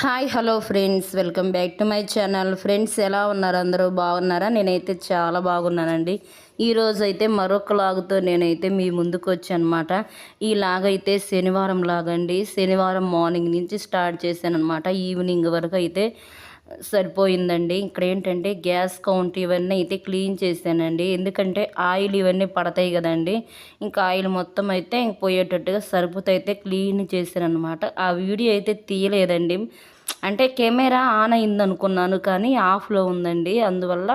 Hi hello friends. Welcome back to my channel. Friends ఎలా ఉన్నారు? అందరూ బాగున్నారా? నేనైతే చాలా బాగున్నానండి. ఈ అయితే మరొక లాగుతో నేనైతే మీ ముందుకు వచ్చానమాట. ఈ లాగైతే శనివారం లాగండి. శనివారం మార్నింగ్ నుంచి స్టార్ట్ చేశాను అనమాట ఈవినింగ్ వరకు అయితే సరిపోయిందండి. ఇక్కడ ఏంటంటే గ్యాస్ కౌంట్ ఇవన్నీ అయితే క్లీన్ చేశానండి. ఎందుకంటే ఆయిల్ ఇవన్నీ పడతాయి కదండి. ఇంకా ఆయిల్ మొత్తం అయితే ఇంక పోయేటట్టుగా సరుపుతో అయితే క్లీన్ చేశానమాట అనమాట ఆ వీడియో అయితే తీయలేదండి. అంటే కెమెరా ఆన్ అయింది అనుకున్నాను కానీ ఆఫ్లో ఉందండి. అందువల్ల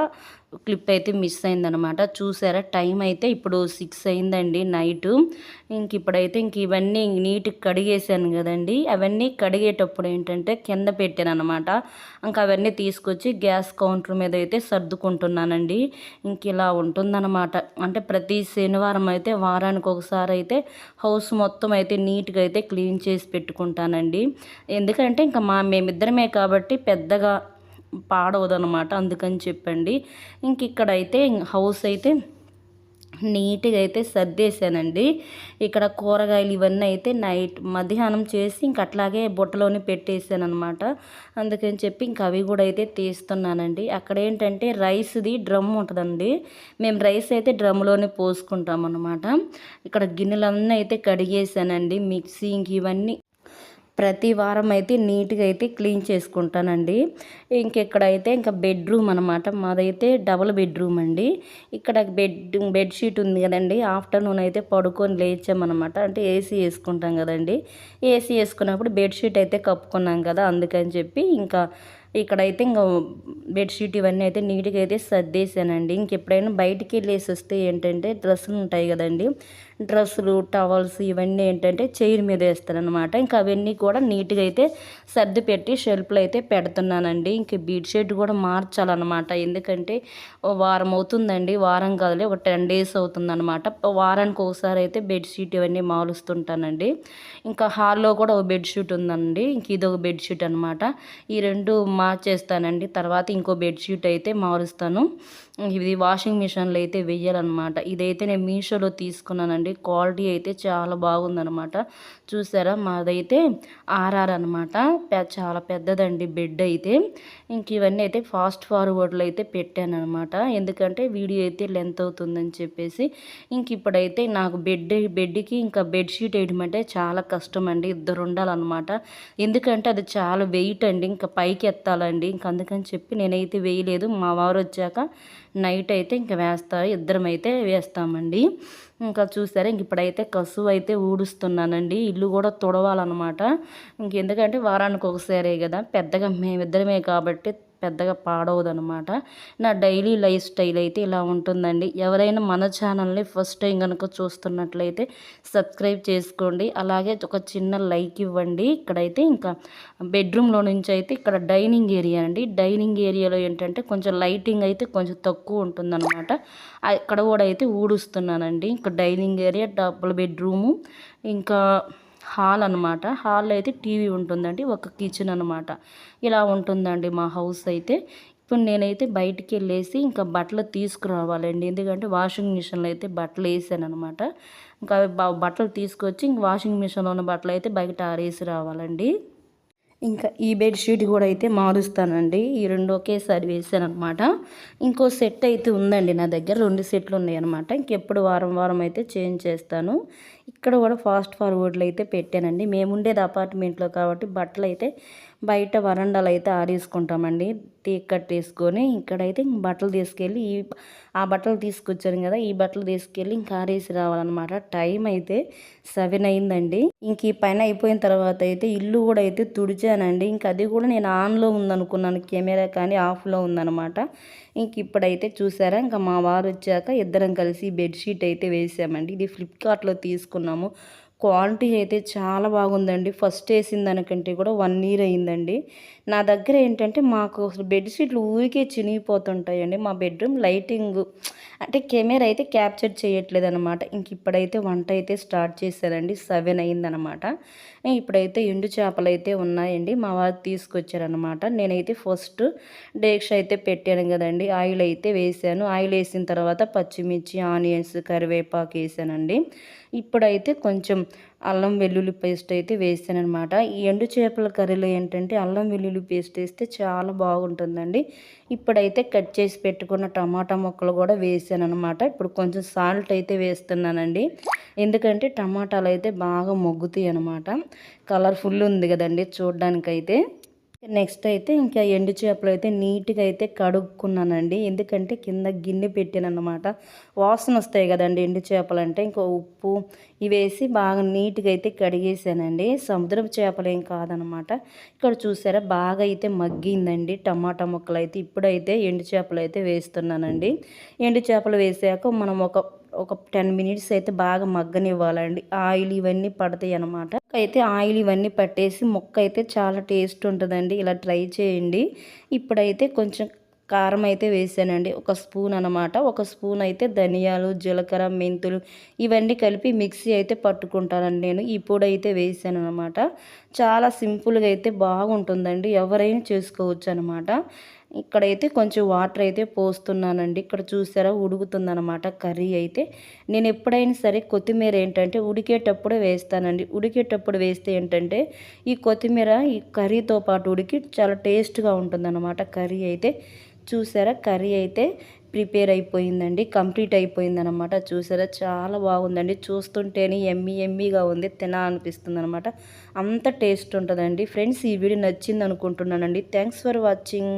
క్లిప్ అయితే మిస్ అయిందనమాట చూసారా? టైం అయితే ఇప్పుడు సిక్స్ అయిందండి నైటు. ఇంక ఇప్పుడైతే ఇంక ఇవన్నీ నీట్గా కడిగేసాను కదండి. అవన్నీ కడిగేటప్పుడు ఏంటంటే కింద పెట్టాను అనమాట ఇంకా అవన్నీ తీసుకొచ్చి గ్యాస్ కౌంటర్ మీద అయితే సర్దుకుంటున్నానండి. ఇంక ఇలా ఉంటుందన్నమాట. అంటే ప్రతి శనివారం అయితే వారానికి ఒకసారి అయితే హౌస్ మొత్తం అయితే నీట్గా అయితే క్లీన్ చేసి పెట్టుకుంటానండి. ఎందుకంటే ఇంకా మా మేమిద్దరమే కాబట్టి పెద్దగా పాడవదనమాట అందుకని చెప్పండి. ఇంక ఇక్కడైతే హౌస్ అయితే నీట్గా అయితే సర్దేశానండి. ఇక్కడ కూరగాయలు ఇవన్నీ అయితే నైట్ మధ్యాహ్నం చేసి ఇంక అట్లాగే బుట్టలోనే పెట్టేసాను అనమాట అందుకని చెప్పి ఇంక అవి కూడా అయితే తీస్తున్నానండి. అక్కడ ఏంటంటే రైస్ది డ్రమ్ ఉంటుందండి. మేము రైస్ అయితే డ్రమ్లోనే పోసుకుంటాం అనమాట ఇక్కడ గిన్నెలన్నీ అయితే కడిగేసానండి మిక్సీ ఇంక ఇవన్నీ ప్రతి వారం అయితే నీట్గా అయితే క్లీన్ చేసుకుంటానండి. ఇంకెక్కడైతే ఇంకా బెడ్రూమ్ అనమాట మాదైతే డబుల్ బెడ్రూమ్ అండి. ఇక్కడ బెడ్ బెడ్షీట్ ఉంది కదండి ఆఫ్టర్నూన్ అయితే పడుకొని లేచామన్నమాట. అంటే ఏసీ వేసుకుంటాం కదండి. ఏసీ వేసుకున్నప్పుడు బెడ్షీట్ అయితే కప్పుకున్నాం కదా అందుకని చెప్పి ఇంకా ఇక్కడైతే ఇంకా బెడ్షీట్ ఇవన్నీ అయితే నీట్గా అయితే సర్దేశానండి. ఇంకెప్పుడైనా బయటికి వెళ్ళేసి వస్తే ఏంటంటే డ్రెస్సులు ఉంటాయి కదండి. డ్రెస్సులు టవల్స్ ఇవన్నీ ఏంటంటే చైర్ మీద వేస్తానమాట ఇంకా అవన్నీ కూడా నీట్గా అయితే సర్ది పెట్టి షెల్ఫ్లో అయితే పెడుతున్నానండి. ఇంక బెడ్షీట్ కూడా మార్చాలన్నమాట. ఎందుకంటే వారం అవుతుందండి. వారం కాదులే ఒక టెన్ డేస్ అవుతుందన్నమాట. వారానికి ఒకసారి అయితే బెడ్షీట్ ఇవన్నీ మారుస్తుంటానండి ఇంకా హాల్లో కూడా ఒక బెడ్షీట్ ఉందండి. ఇంక ఇది ఒక బెడ్షీట్ అనమాట ఈ రెండు మార్చేస్తానండి. తర్వాత ఇంకో బెడ్షీట్ అయితే మారుస్తాను. ఇది వాషింగ్ మిషన్లో అయితే వెయ్యాలన్నమాట. ఇదైతే నేను మీషోలో తీసుకున్నానండి. క్వాలిటీ అయితే చాలా బాగుందనమాట చూసారా? మాదైతే ఆర్ఆర్ అనమాట చాలా పెద్దదండి బెడ్ అయితే. ఇంక ఇవన్నీ అయితే ఫాస్ట్ ఫార్వర్డ్లో అయితే పెట్టాను అనమాట ఎందుకంటే వీడియో అయితే లెంత్ అవుతుందని చెప్పేసి. ఇంక ఇప్పుడైతే నాకు బెడ్ బెడ్కి ఇంకా బెడ్షీట్ వేయడం అంటే చాలా కష్టం అండి ఇద్దరు ఉండాలన్నమాట. ఎందుకంటే అది చాలా వెయిట్ అండి. ఇంకా పైకి ఎత్తాలండి ఇంక అందుకని చెప్పి నేనైతే వేయలేదు. మా వారు వచ్చాక నైట్ అయితే ఇంకా వేస్తారు. ఇద్దరం అయితే వేస్తామండి. ఇంకా చూసారా ఇంక ఇప్పుడైతే కసువు అయితే ఊడుస్తున్నానండి. ఇల్లు కూడా తుడవాలన్నమాట. ఇంకెందుకంటే వారానికి ఒకసారే కదా పెద్దగా మేమిద్దరమే కాబట్టి పెద్దగా పాడవదనమాట. నా డైలీ లైఫ్ స్టైల్ అయితే ఇలా ఉంటుందండి. ఎవరైనా మన ఛానల్ని ఫస్ట్ టైం కనుక చూస్తున్నట్లయితే సబ్స్క్రైబ్ చేసుకోండి. అలాగే ఒక చిన్న లైక్ ఇవ్వండి. ఇక్కడైతే ఇంకా బెడ్రూమ్లో నుంచి అయితే ఇక్కడ డైనింగ్ ఏరియా అండి. డైనింగ్ ఏరియాలో ఏంటంటే కొంచెం లైటింగ్ అయితే కొంచెం తక్కువ ఉంటుందన్నమాట అక్కడ కూడా అయితే ఊడుస్తున్నానండి. ఇంకా డైనింగ్ ఏరియా డబుల్ బెడ్రూము ఇంకా హాల్ అనమాట హాల్లో అయితే టీవీ ఉంటుందండి ఒక కిచెన్ అనమాట ఇలా ఉంటుందండి మా హౌస్ అయితే. ఇప్పుడు నేనైతే బయటికి వెళ్ళేసి ఇంకా బట్టలు తీసుకురావాలండి. ఎందుకంటే వాషింగ్ మిషన్లో అయితే బట్టలు వేసాను అనమాట ఇంకా బట్టలు తీసుకొచ్చి ఇంక వాషింగ్ మిషన్లో ఉన్న బట్టలు అయితే బయట ఆరేసి రావాలండి. ఇంకా ఈ బెడ్షీట్ కూడా అయితే మారుస్తానండి. ఈ రెండు ఒకేసారి వేసాను అనమాట ఇంకో సెట్ అయితే ఉందండి నా దగ్గర. రెండు సెట్లు ఉన్నాయి అనమాట ఇంకెప్పుడు వారం వారం అయితే చేంజ్ చేస్తాను. ఇక్కడ కూడా ఫాస్ట్ ఫార్వర్డ్లో అయితే పెట్టానండి. మేము ఉండేది అపార్ట్మెంట్లో కాబట్టి బట్టలు అయితే బయట వరండాలు అయితే ఆరేసుకుంటామండి. తీక్కట్ కట్టేసుకొని ఇక్కడైతే బట్టలు తీసుకెళ్ళి ఈ ఆ బట్టలు తీసుకొచ్చాను కదా ఈ బట్టలు తీసుకెళ్ళి ఇంకా ఆరేసి రావాలన్నమాట. టైం అయితే సెవెన్ అయిందండి. ఇంక ఈ పైన అయిపోయిన తర్వాత అయితే ఇల్లు కూడా అయితే తుడిచానండి. ఇంక అది కూడా నేను ఆన్లో ఉందనుకున్నాను కెమెరా కానీ ఆఫ్లో ఉందనమాట ఇంక ఇప్పుడైతే చూసారా ఇంకా మా వారు వచ్చాక ఇద్దరం కలిసి బెడ్షీట్ అయితే వేసామండి. ఇది ఫ్లిప్కార్ట్లో తీసుకున్నాము. క్వాలిటీ అయితే చాలా బాగుందండి. ఫస్ట్ వేసిన దానికంటే కూడా వన్ ఇయర్ అయిందండి. నా దగ్గర ఏంటంటే మాకు బెడ్షీట్లు ఊరికే చినిగిపోతుంటాయండి. మా బెడ్రూమ్ లైటింగ్ అంటే కెమెరా అయితే క్యాప్చర్ చేయట్లేదు అనమాట ఇంక ఇప్పుడైతే వంట అయితే స్టార్ట్ చేశారండి. సెవెన్ అయిందనమాట ఇప్పుడైతే ఎండు చేపలు అయితే ఉన్నాయండి. మా వారు తీసుకొచ్చారనమాట నేనైతే ఫస్ట్ డేక్ష అయితే పెట్టాను కదండి. ఆయిల్ అయితే వేసాను. ఆయిల్ వేసిన తర్వాత పచ్చిమిర్చి ఆనియన్స్ కరివేపాకు వేసానండి. ఇప్పుడైతే కొంచెం అల్లం వెల్లుల్లి పేస్ట్ అయితే వేసాను అనమాట ఈ ఎండు చేపల కర్రీలో ఏంటంటే అల్లం వెల్లుల్లి పేస్ట్ వేస్తే చాలా బాగుంటుందండి. ఇప్పుడైతే కట్ చేసి పెట్టుకున్న టమాటా ముక్కలు కూడా వేసాను అనమాట ఇప్పుడు కొంచెం సాల్ట్ అయితే వేస్తున్నానండి. ఎందుకంటే టమాటాలు అయితే బాగా మొగ్గుతాయి అనమాట కలర్ఫుల్ ఉంది కదండి చూడ్డానికైతే. నెక్స్ట్ అయితే ఇంకా ఎండు చేపలు అయితే నీట్గా అయితే కడుక్కున్నానండి. ఎందుకంటే కింద గిన్నె పెట్టాను వాసన వస్తాయి కదండి ఎండు చేపలు అంటే ఇంకా ఉప్పు ఇవేసి బాగా నీట్గా అయితే కడిగేసానండి. సముద్రపు చేపలు ఏం కాదనమాట ఇక్కడ చూసారా బాగా అయితే మగ్గిందండి టమాటా ముక్కలు అయితే ఇప్పుడైతే ఎండు చేపలు అయితే వేస్తున్నానండి. ఎండు చేపలు వేసాక మనం ఒక ఒక టెన్ మినిట్స్ అయితే బాగా మగ్గనివ్వాలండి. ఆయిల్ ఇవన్నీ పడతాయి అనమాట అయితే ఆయిల్ ఇవన్నీ పట్టేసి మొక్క అయితే చాలా టేస్ట్ ఉంటుందండి. ఇలా ట్రై చేయండి. ఇప్పుడైతే కొంచెం కారం అయితే వేసానండి. ఒక స్పూన్ అనమాట ఒక స్పూన్ అయితే ధనియాలు జీలకర్ర మెంతులు ఇవన్నీ కలిపి మిక్సీ అయితే పట్టుకుంటానండి నేను. ఈ పొడి అయితే వేసాను అనమాట చాలా సింపుల్గా అయితే బాగుంటుందండి. ఎవరైనా చేసుకోవచ్చు అనమాట ఇక్కడైతే కొంచెం వాటర్ అయితే పోస్తున్నానండి. ఇక్కడ చూసారా ఉడుకుతుందనమాట కర్రీ అయితే. నేను ఎప్పుడైనా సరే కొత్తిమీర ఏంటంటే ఉడికేటప్పుడు వేస్తానండి. ఉడికేటప్పుడు వేస్తే ఏంటంటే ఈ కొత్తిమీర ఈ కర్రీతో పాటు ఉడికి చాలా టేస్ట్గా ఉంటుందన్నమాట కర్రీ అయితే. చూసారా కర్రీ అయితే ప్రిపేర్ అయిపోయిందండి కంప్లీట్ అయిపోయిందనమాట చూసారా చాలా బాగుందండి. చూస్తుంటేనే ఎమ్మి ఎమ్మీగా ఉంది తినా అనిపిస్తుంది అనమాట అంత టేస్ట్ ఉంటుందండి. ఫ్రెండ్స్ ఈ వీడియో నచ్చింది అనుకుంటున్నానండి థ్యాంక్స్ ఫర్ వాచింగ్.